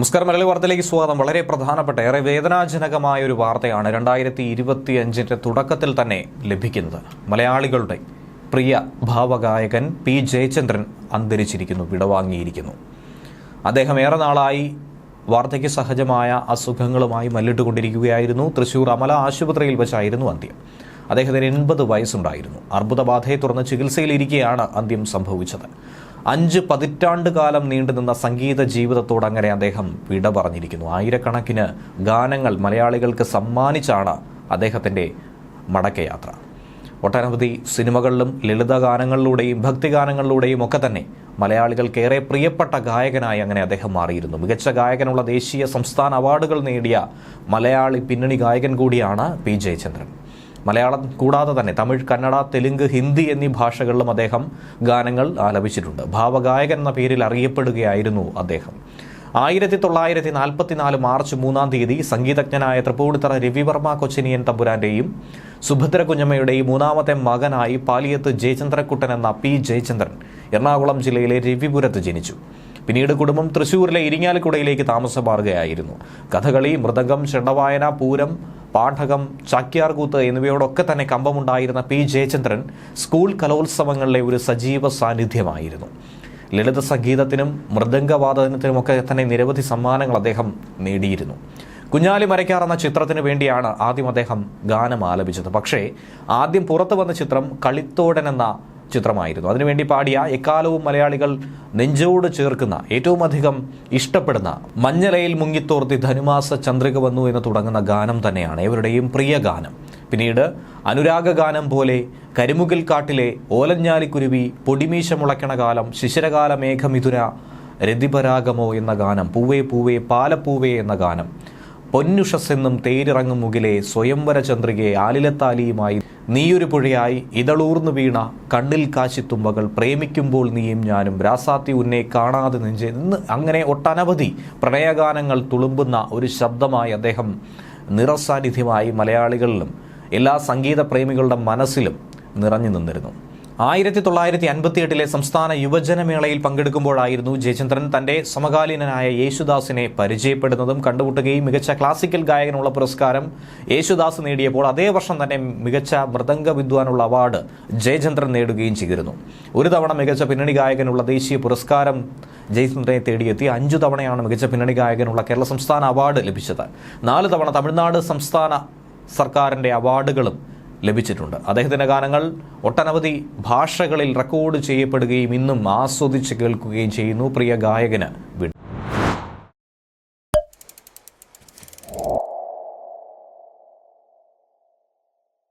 നമസ്കാരം മലയാളി വാർത്തയിലേക്ക് സ്വാഗതം. വളരെ പ്രധാനപ്പെട്ട ഏറെ വേദനാജനകമായ ഒരു വാർത്തയാണ് രണ്ടായിരത്തി ഇരുപത്തി അഞ്ചിന്റെ തുടക്കത്തിൽ തന്നെ ലഭിക്കുന്നത്. മലയാളികളുടെ പ്രിയ ഭാവഗായകൻ പി ജയചന്ദ്രൻ അന്തരിച്ചിരിക്കുന്നു വിടവാങ്ങിയിരിക്കുന്നു. അദ്ദേഹം ഏറെ നാളായി വാർദ്ധക്യ സഹജമായ അസുഖങ്ങളുമായി മല്ലിട്ടുകൊണ്ടിരിക്കുകയായിരുന്നു. തൃശൂർ അമല ആശുപത്രിയിൽ വെച്ചായിരുന്നു അന്ത്യം. അദ്ദേഹത്തിന് എൺപത് വയസ്സുണ്ടായിരുന്നു. അർബുദബാധയെ തുടർന്ന് ചികിത്സയിലിരിക്കെയാണ് അന്ത്യം സംഭവിച്ചത്. അഞ്ച് പതിറ്റാണ്ട് കാലം നീണ്ടുനിന്ന സംഗീത ജീവിതത്തോട് അങ്ങനെ അദ്ദേഹം വിട പറഞ്ഞിരിക്കുന്നു. ആയിരക്കണക്കിന് ഗാനങ്ങൾ മലയാളികൾക്ക് സമ്മാനിച്ചാണ് അദ്ദേഹത്തിന്റെ മടക്കയാത്ര. ഒട്ടനവധി സിനിമകളിലും ലളിത ഗാനങ്ങളിലൂടെയും ഭക്തിഗാനങ്ങളിലൂടെയും ഒക്കെ തന്നെ മലയാളികൾക്ക് ഏറെ പ്രിയപ്പെട്ട ഗായകനായി അങ്ങനെ അദ്ദേഹം മാറിയിരുന്നു. മികച്ച ഗായകനുള്ള ദേശീയ സംസ്ഥാന അവാർഡുകൾ നേടിയ മലയാളി പിന്നണി ഗായകൻ കൂടിയാണ് പി ജയചന്ദ്രൻ. മലയാളം കൂടാതെ തന്നെ തമിഴ് കന്നഡ തെലുങ്ക് ഹിന്ദി എന്നീ ഭാഷകളിലും അദ്ദേഹം ഗാനങ്ങൾ ആലപിച്ചിട്ടുണ്ട്. ഭാവഗായകൻ എന്ന പേരിൽ അറിയപ്പെടുകയായിരുന്നു അദ്ദേഹം. ആയിരത്തി തൊള്ളായിരത്തി നാൽപ്പത്തിനാല് മാർച്ച് മൂന്നാം തീയതി സംഗീതജ്ഞനായ തൃപ്പൂണിത്തറ രവിവർമ്മ കൊച്ചിനിയൻ തമ്പുരാന്റെയും സുഭദ്ര കുഞ്ഞമ്മയുടെയും മൂന്നാമത്തെ മകനായി പാലിയത്ത് ജയചന്ദ്രക്കുട്ടൻ എന്ന പി ജയചന്ദ്രൻ എറണാകുളം ജില്ലയിലെ രവിപുരത്ത് ജനിച്ചു. പിന്നീട് കുടുംബം തൃശ്ശൂരിലെ ഇരിങ്ങാലക്കുടയിലേക്ക് താമസം മാറുകയായിരുന്നു കഥകളി മൃദംഗം ചെണ്ടവായന പൂരം പാഠകം ചാക്യാർകൂത്ത് എന്നിവയോടൊക്കെ തന്നെ കമ്പമുണ്ടായിരുന്ന പി. ജയചന്ദ്രൻ സ്കൂൾ കലോത്സവങ്ങളിലെ ഒരു സജീവ സാന്നിധ്യമായിരുന്നു. ലളിത സംഗീതത്തിനും മൃദംഗവാദനത്തിനുമൊക്കെ തന്നെ നിരവധി സമ്മാനങ്ങൾ അദ്ദേഹം നേടിയിരുന്നു. കുഞ്ഞാലി മരയ്ക്കാർ എന്ന ചിത്രത്തിന് വേണ്ടിയാണ് ആദ്യം അദ്ദേഹം ഗാനം ആലപിച്ചത്. പക്ഷേ ആദ്യം പുറത്തു വന്ന ചിത്രം കളിത്തോടൻ എന്ന ചിത്രമായിരുന്നു. അതിനുവേണ്ടി പാടിയ എക്കാലവും മലയാളികൾ നെഞ്ചോട് ചേർക്കുന്ന ഏറ്റവും അധികം ഇഷ്ടപ്പെടുന്ന മഞ്ഞലയിൽ മുങ്ങിത്തോർത്തി ധനുമാസ ചന്ദ്രിക വന്നു എന്ന് തുടങ്ങുന്ന ഗാനം തന്നെയാണ് ഇവരുടെയും പ്രിയ ഗാനം. പിന്നീട് അനുരാഗ ഗാനം പോലെ കരിമുകിൽ കാട്ടിലെ ഓലഞ്ഞാലിക്കുരുവി പൊടിമീശ മുളയ്ക്കണ കാലം ശിശിരകാല മേഘമിഥുര രതിപരാഗമോ എന്ന ഗാനം പൂവേ പൂവേ പാലപ്പൂവേ എന്ന ഗാനം. പൊന്നുഷസ് എന്നും തേരിറങ്ങും മുകിലെ സ്വയംവര ചന്ദ്രികയെ ആലിലത്താലിയുമായി നീയൊരു പുഴയായി ഇതളൂർന്നു വീണ കണ്ണിൽ കാശിത്തുമ്പകൾ പ്രേമിക്കുമ്പോൾ നീയും ഞാനും രാസാത്തി ഉന്നെ കാണാതെ നെഞ്ച് ഇന്ന് അങ്ങനെ ഒട്ടനവധി പ്രണയഗാനങ്ങൾ തുളുമ്പുന്ന ഒരു ശബ്ദമായി അദ്ദേഹം നിറസാന്നിധ്യമായി മലയാളികളിലും എല്ലാ സംഗീത പ്രേമികളുടെ മനസ്സിലും നിറഞ്ഞു നിന്നിരുന്നു. ആയിരത്തി തൊള്ളായിരത്തി അൻപത്തിയെട്ടിലെ സംസ്ഥാന യുവജനമേളയിൽ പങ്കെടുക്കുമ്പോഴായിരുന്നു ജയചന്ദ്രൻ തന്റെ സമകാലീനനായ യേശുദാസിനെ പരിചയപ്പെടുന്നതും കണ്ടുമുട്ടുകയും മികച്ച ക്ലാസിക്കൽ ഗായകനുള്ള പുരസ്കാരം യേശുദാസ് നേടിയപ്പോൾ അതേ വർഷം തന്നെ മികച്ച മൃദംഗ വിദ്വാനുള്ള അവാർഡ് ജയചന്ദ്രൻ നേടുകയും ചെയ്തിരുന്നു. ഒരു തവണ മികച്ച പിന്നണി ഗായകനുള്ള ദേശീയ പുരസ്കാരം ജയചന്ദ്രനെ തേടിയെത്തി അഞ്ചു തവണയാണ് മികച്ച പിന്നണി ഗായകനുള്ള കേരള സംസ്ഥാന അവാർഡ് ലഭിച്ചത്. നാല് തവണ തമിഴ്നാട് സംസ്ഥാന സർക്കാരിന്റെ അവാർഡുകളും ലഭിച്ചിട്ടുണ്ട്. അദ്ദേഹത്തിന്റെ ഗാനങ്ങൾ ഒട്ടനവധി ഭാഷകളിൽ റെക്കോർഡ് ചെയ്യപ്പെടുകയും ഇന്നും ആസ്വദിച്ച് കേൾക്കുകയും ചെയ്യുന്നു. പ്രിയ ഗായകന് വിട